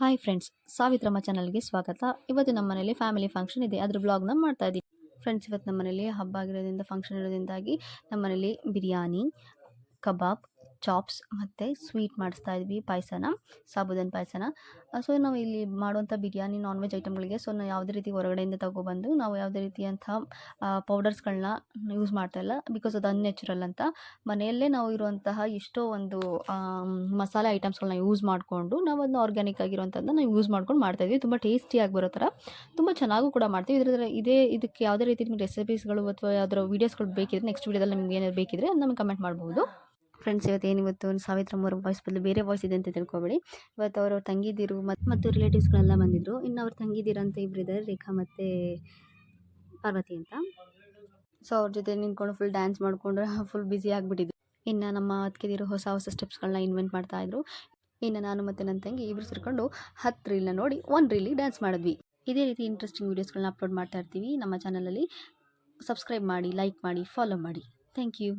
Hi friends Savitramma ಚಾನಲ್ಗೆ ಸ್ವಾಗತ. ಇವತ್ತು ನಮ್ಮ ಮನೇಲಿ ಫ್ಯಾಮಿಲಿ ಫಂಕ್ಷನ್ ಇದೆ. ಅದ್ರ ವ್ಲಾಗ್ನ ಮಾಡ್ತಾ ಇದ್ದೀವಿ. ಫ್ರೆಂಡ್ಸ್ ಇವತ್ತು ನಮ್ಮ ಮನೇಲಿ ಹಬ್ಬ ಆಗಿರೋದ್ರಿಂದ ಫಂಕ್ಷನ್ ಇರೋದ್ರಿಂದಾಗಿ ನಮ್ಮ ಮನೇಲಿ ಬಿರಿಯಾನಿ, ಕಬಾಬ್ ಚಾಪ್ಸ್ ಮತ್ತು ಸ್ವೀಟ್ ಮಾಡಿಸ್ತಾ ಇದ್ವಿ, ಪಾಯಸನ, ಸಾಬುದಾನ ಪಾಯಸನ. ಸೊ ನಾವು ಇಲ್ಲಿ ಮಾಡುವಂಥ ಬಿರಿಯಾನಿ ನಾನ್ ವೆಜ್ ಐಟಮ್ಗಳಿಗೆ ಸೊ ನಾವು ಯಾವುದೇ ರೀತಿ ಹೊರಗಡೆಯಿಂದ ತಗೊಬಂದು, ನಾವು ಯಾವುದೇ ರೀತಿಯಂಥ ಪೌಡರ್ಸ್ಗಳನ್ನ ಯೂಸ್ ಮಾಡ್ತಾಯಿಲ್ಲ ಬಿಕಾಸ್ ಅದು ಅನ್ಯಾಚುರಲ್ ಅಂತ. ಮನೆಯಲ್ಲೇ ನಾವು ಇರುವಂತಹ ಎಷ್ಟೋ ಒಂದು ಮಸಾಲೆ ಐಟಮ್ಸ್ಗಳನ್ನ ಯೂಸ್ ಮಾಡಿಕೊಂಡು, ನಾವು ಅದನ್ನ ಆರ್ಗ್ಯಾನಿಕ್ ಆಗಿರುವಂಥದ್ದನ್ನ ನಾವು ಯೂಸ್ ಮಾಡ್ಕೊಂಡು ಮಾಡ್ತಾ ಇದ್ವಿ. ತುಂಬ ಟೇಸ್ಟಿಯಾಗಿ ಬರೋ ಥರ. ತುಂಬ ಚೆನ್ನಾಗೂ ಕೂಡ ಮಾಡ್ತೀವಿ. ಇದರ ಇದೇ ಇದಕ್ಕೆ ಯಾವುದೇ ರೀತಿ ನಿಮಗೆ ರೆಸಿಪೀಸ್ಗಳು ಅಥವಾ ಯಾವ್ದಾದ್ರು ವೀಡಿಯೋಸ್ಗಳು ಬೇಕಿದ್ರೆ ನೆಕ್ಸ್ಟ್ ವೀಡಿಯೋದಲ್ಲಿ ನಿಮ್ಗೆ ಏನಾದ್ರು ಬೇಕಿದ್ರೆ ನಮಗೆ ಕಮೆಂಟ್ ಮಾಡ್ಬೋದು. ಫ್ರೆಂಡ್ಸ್ ಇವತ್ತು ಏನು ಇವತ್ತು? ಸಾವಿತ್ರ ಮೂರು ವಾಯ್ಸ್ ಬದಲು ಬೇರೆ ವಾಯ್ಸ್ ಇದೆ ಅಂತ ತಿಳ್ಕೊಬೇಡಿ. ಇವತ್ತು ಅವ್ರವ್ರ ತಂಗಿದಿರು ಮತ್ತು ಮತ್ತು ರಿಲೇಟಿವ್ಸ್ಗಳೆಲ್ಲ ಬಂದಿದ್ದರು ಇನ್ನು ಅವ್ರ ತಂಗಿದಿರಂತ ಇಬ್ಬರಿದ್ದಾರೆ ರೇಖಾ ಮತ್ತು ಪಾರ್ವತಿ ಅಂತ. ಸೊ ಅವ್ರ ಜೊತೆ ನಿಂತ್ಕೊಂಡು ಫುಲ್ ಡ್ಯಾನ್ಸ್ ಮಾಡಿಕೊಂಡು ಫುಲ್ ಬ್ಯುಸಿ ಆಗಿಬಿಟ್ಟಿದ್ವಿ ಇನ್ನು ನಮ್ಮ ಅತ್ತಿಗೆದಿರು ಹೊಸ ಹೊಸ ಸ್ಟೆಪ್ಸ್ಗಳನ್ನ ಇನ್ವೆಂಟ್ ಮಾಡ್ತಾಯಿದ್ರು ಇನ್ನು ನಾನು ಮತ್ತು ನನ್ನ ತಂಗಿ ಇಬ್ಬರು ಸೇರ್ಕೊಂಡು ಹತ್ತು ರೀಲ್ನ ನೋಡಿ ಒಂದು ರೀಲಿಗೆ ಡ್ಯಾನ್ಸ್ ಮಾಡಿದ್ವಿ. ಇದೇ ರೀತಿ ಇಂಟ್ರೆಸ್ಟಿಂಗ್ ವೀಡಿಯೋಸ್ಗಳನ್ನ ಅಪ್ಲೋಡ್ ಮಾಡ್ತಾ ಇರ್ತೀವಿ ನಮ್ಮ ಚಾನಲಲ್ಲಿ ಸಬ್ಸ್ಕ್ರೈಬ್ ಮಾಡಿ ಲೈಕ್ ಮಾಡಿ ಫಾಲೋ ಮಾಡಿ. Thank you